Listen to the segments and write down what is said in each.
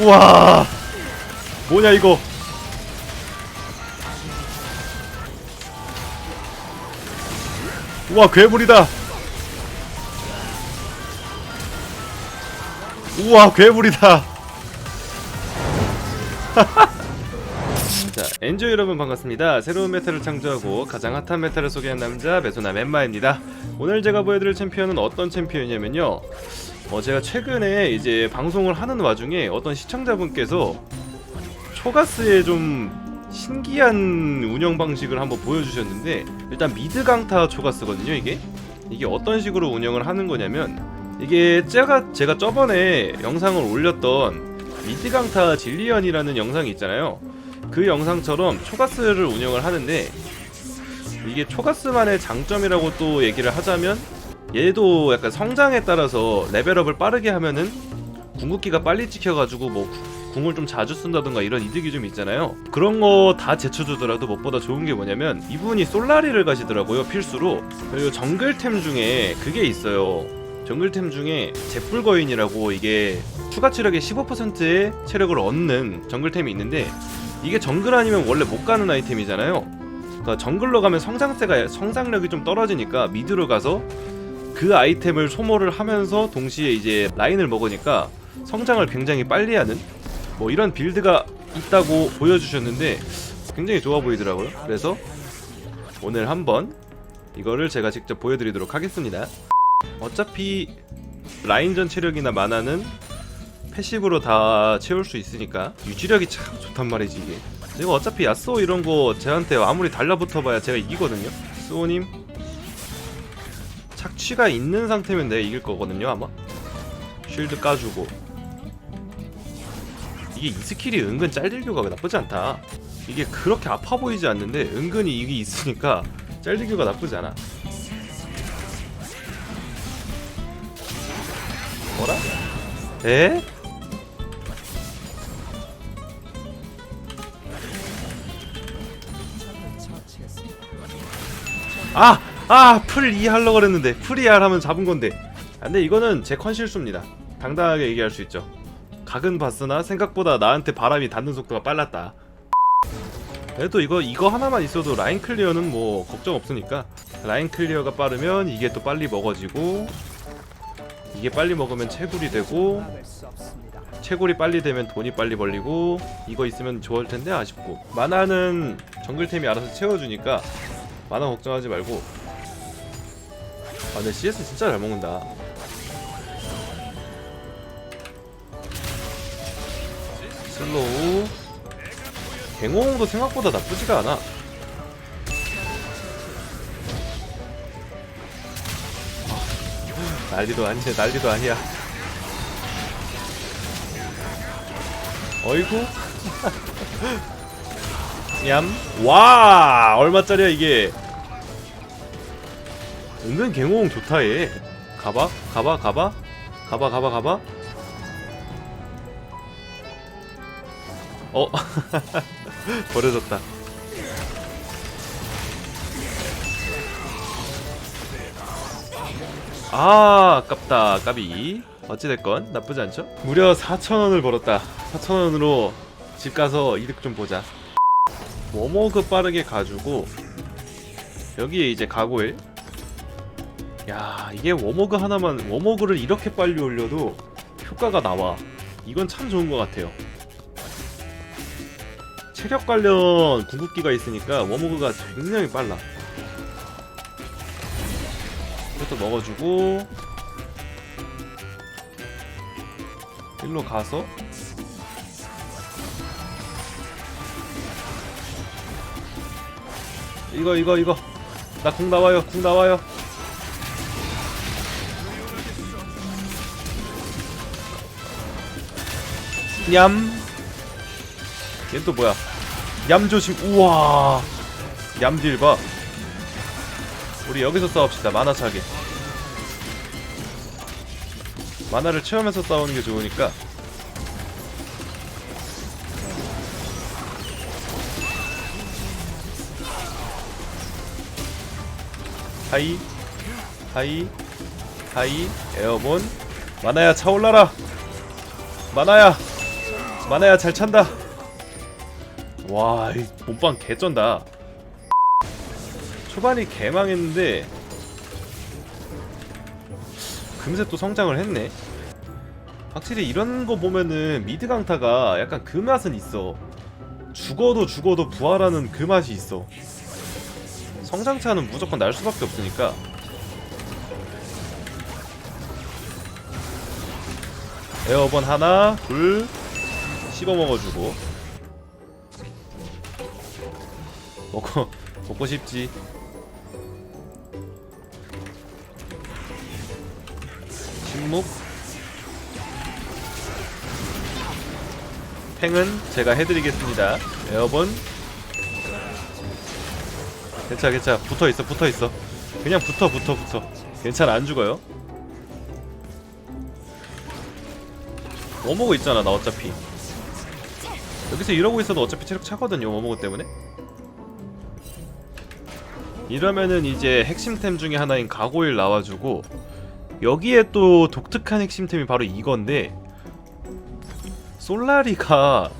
우와. 뭐냐 이거? 우와 괴물이다. 우와 괴물이다. 자 엔조 여러분 반갑습니다. 새로운 메타를 창조하고 가장 핫한 메타를 소개한 남자 메소나 멤마입니다. 오늘 제가 보여드릴 챔피언은 어떤 챔피언이냐면요 어, 제가 최근에 이제 방송을 하는 와중에 어떤 시청자분께서 초가스의 좀 신기한 운영 방식을 한번 보여주셨는데 일단 미드 강타 초가스거든요 이게. 이게 어떤 식으로 운영을 하는 거냐면 이게 제가 제가 저번에 영상을 올렸던 미드 강타 질리언이라는 영상이 있잖아요. 그 영상처럼 초가스를 운영을 하는데 이게 초가스만의 장점이라고 또 얘기를 하자면 얘도 약간 성장에 따라서 레벨업을 빠르게 하면은 궁극기가 빨리 찍혀가지고 뭐 궁을 좀 자주 쓴다던가 이런 이득이 좀 있잖아요. 그런 거 다 제쳐주더라도 무엇보다 좋은 게 뭐냐면 이분이 솔라리를 가시더라고요 필수로. 그리고 정글템 중에 그게 있어요. 정글템 중에 제풀거인이라고 이게 추가 체력의 15%의 체력을 얻는 정글템이 있는데 이게 정글 아니면 원래 못 가는 아이템이잖아요. 그러니까 정글로 가면 성장세가 성장력이 좀 떨어지니까 미드로 가서 그 아이템을 소모를 하면서 동시에 이제 라인을 먹으니까 성장을 굉장히 빨리 하는 뭐 이런 빌드가 있다고 보여주셨는데 굉장히 좋아 보이더라고요. 그래서 오늘 한번 이거를 제가 직접 보여드리도록 하겠습니다. 어차피 라인전 체력이나 만화는 패시브로 다 채울 수 있으니까 유지력이 참 좋단 말이지 이게. 제가 어차피 야스오 이런 거 쟤한테 아무리 달라붙어 봐야 제가 이기거든요. 스오님 착취가 있는 상태면 내가 이길 거거든요 아마 쉴드 까주고 이게 이 스킬이 은근 짤들교가 나쁘지 않다 이게 그렇게 아파 보이지 않는데 은근히 이게 있으니까 짤들교가 나쁘지 않아 뭐라? 에? 아! 아! 풀2 하려고 그랬는데 풀 2할 하면 잡은 건데. 아, 근데 이거는 제 컨 실수입니다. 당당하게 얘기할 수 있죠. 각은 봤으나 생각보다 나한테 바람이 닿는 속도가 빨랐다. 그래도 이거 이거 하나만 있어도 라인 클리어는 뭐 걱정 없으니까. 라인 클리어가 빠르면 이게 또 빨리 먹어지고 이게 빨리 먹으면 채굴이 되고 채굴이 빨리 되면 돈이 빨리 벌리고 이거 있으면 좋을 텐데 아쉽고. 만화는 정글템이 알아서 채워주니까 만화 걱정하지 말고 아 근데 CS 진짜 잘 먹는다. 슬로우. 갱호홍도 생각보다 나쁘지가 않아. 아, 난리도 아니야 난리도 아니야. 어이구. 얌. 와 얼마짜리야 이게 은근 갱호홍 좋다 얘. 가봐 가봐 가봐. 가봐 가봐 가봐. 어 버려졌다. 아 아깝다 까비. 어찌됐건 나쁘지 않죠? 무려 4천원을 벌었다. 4천원으로 집 가서 이득 좀 보자. 워머그 빠르게 가지고 여기에 이제 가고일 야 이게 워머그 하나만 워머그를 이렇게 빨리 올려도 효과가 나와. 이건 참 좋은 것 같아요. 체력 관련 궁극기가 있으니까 워머그가 굉장히 빨라. 이것도 먹어주고. 일로 가서. 이거 이거 이거. 나 궁 나와요 궁 나와요 냠. 얘는 또 뭐야? 얌 조심. 우와. 얌딜 봐. 우리 여기서 싸웁시다. 만화 차게. 만화를 채우면서 싸우는 게 좋으니까. 하이. 하이. 하이. 에어본. 만화야 차올라라. 만화야. 마나야 잘 찬다. 와 이 몸빵 개쩐다. 초반이 개망했는데 금세 또 성장을 했네. 확실히 이런 거 보면은 미드 강타가 약간 그 맛은 있어. 죽어도 죽어도 부활하는 그 맛이 있어. 성장차는 무조건 날 수밖에 없으니까. 에어번 하나 둘 씹어 먹어주고. 먹고 먹고 싶지. 침묵. 팽은 제가 해드리겠습니다. 에어본. 괜찮아 괜찮아. 붙어있어 붙어있어. 그냥 붙어 붙어 붙어. 괜찮아 안 죽어요. 워머그 있잖아 나 어차피 여기서 이러고 있어도 어차피 체력 차거든요 워머그 때문에 이러면은 이제 핵심템 중에 하나인 가고일 나와주고 여기에 또 독특한 핵심템이 바로 이건데 솔라리가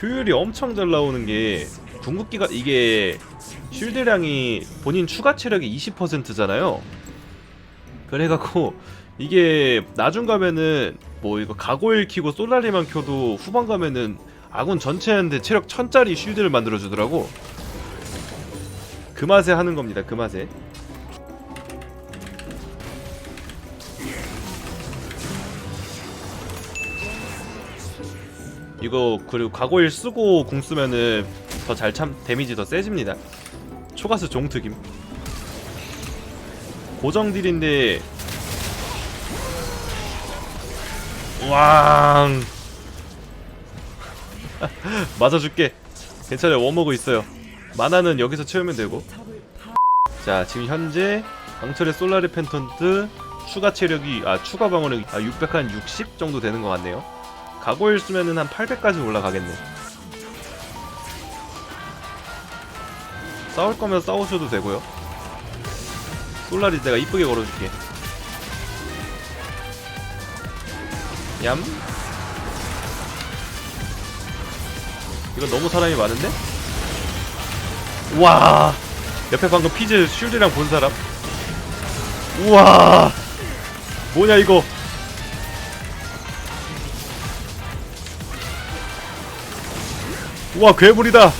효율이 엄청 잘 나오는 게 궁극기가 이게 쉴드량이 본인 추가 체력이 20%잖아요. 그래갖고 이게 나중 가면은 뭐 이거 가고일 키고 솔라리만 켜도 후반 가면은 아군 전체한테 체력 1000짜리 쉴드를 만들어 주더라고. 그 맛에 하는 겁니다. 그 맛에. 이거 그리고 가고일 쓰고 궁 쓰면은 더 잘 참 데미지 더 세집니다. 초가스 종특임. 고정 딜인데 왕 맞아줄게. 괜찮아요. 워머그 있어요. 마나는 여기서 채우면 되고. 자 지금 현재 강철의 솔라리 펜턴트 추가 체력이 아 추가 방어력이 아660 정도 되는 것 같네요. 가고일 쓰면은 한 800까지 올라가겠네. 싸울 거면 싸우셔도 되고요. 솔라리 내가 이쁘게 걸어줄게. 얌. 이거 너무 사람이 많은데? 와. 옆에 방금 피즈 쉴드랑 본 사람? 우와. 뭐냐 이거? 우와 괴물이다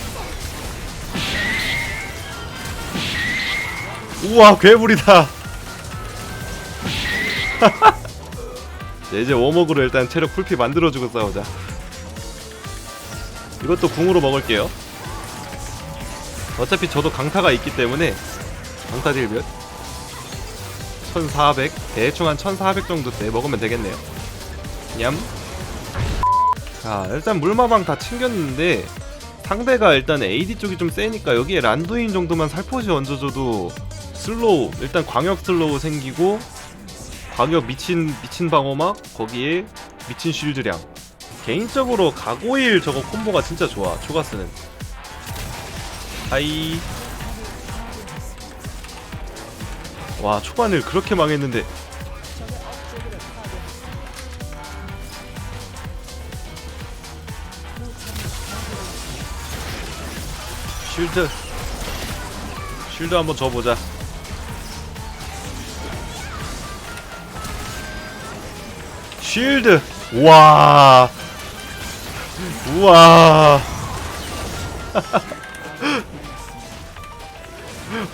우와 괴물이다 네, 이제 워머그로 일단 체력 풀피 만들어주고 싸우자 이것도 궁으로 먹을게요. 어차피 저도 강타가 있기 때문에 강타 딜몇? 1400 대충 한 1400 정도 때 먹으면 되겠네요. 냠. 자 일단 물마방 다 챙겼는데 상대가 일단 AD 쪽이 좀 세니까 여기에 란두인 정도만 살포시 얹어줘도 슬로우 일단 광역 슬로우 생기고 광역 미친 미친 방어막 거기에 미친 쉴드량 개인적으로 가고일 저거 콤보가 진짜 좋아. 초가스는. 하이. 와 초반을 그렇게 망했는데. 쉴드. 쉴드 한번 줘보자. 쉴드. 와 우와.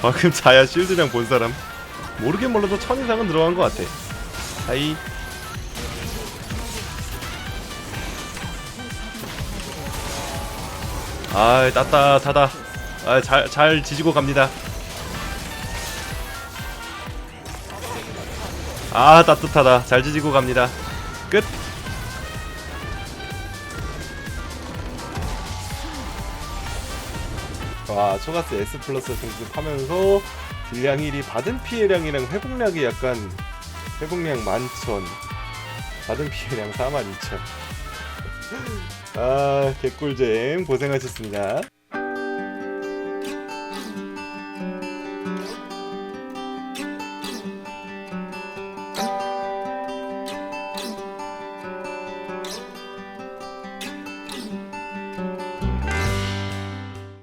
방금 자야 쉴드량 본 사람? 모르긴 몰라도 천 이상은 들어간 것 같아. 하이. 아 따뜻하다. 아잘 잘 지지고 갑니다. 아 따뜻하다. 잘 지지고 갑니다. 끝 와, 초가스 S 플러스 승급하면서 딜량 1이 받은 피해량이랑 회복량이 약간 회복량 11,000 받은 피해량 42,000 아, 개꿀잼. 고생하셨습니다.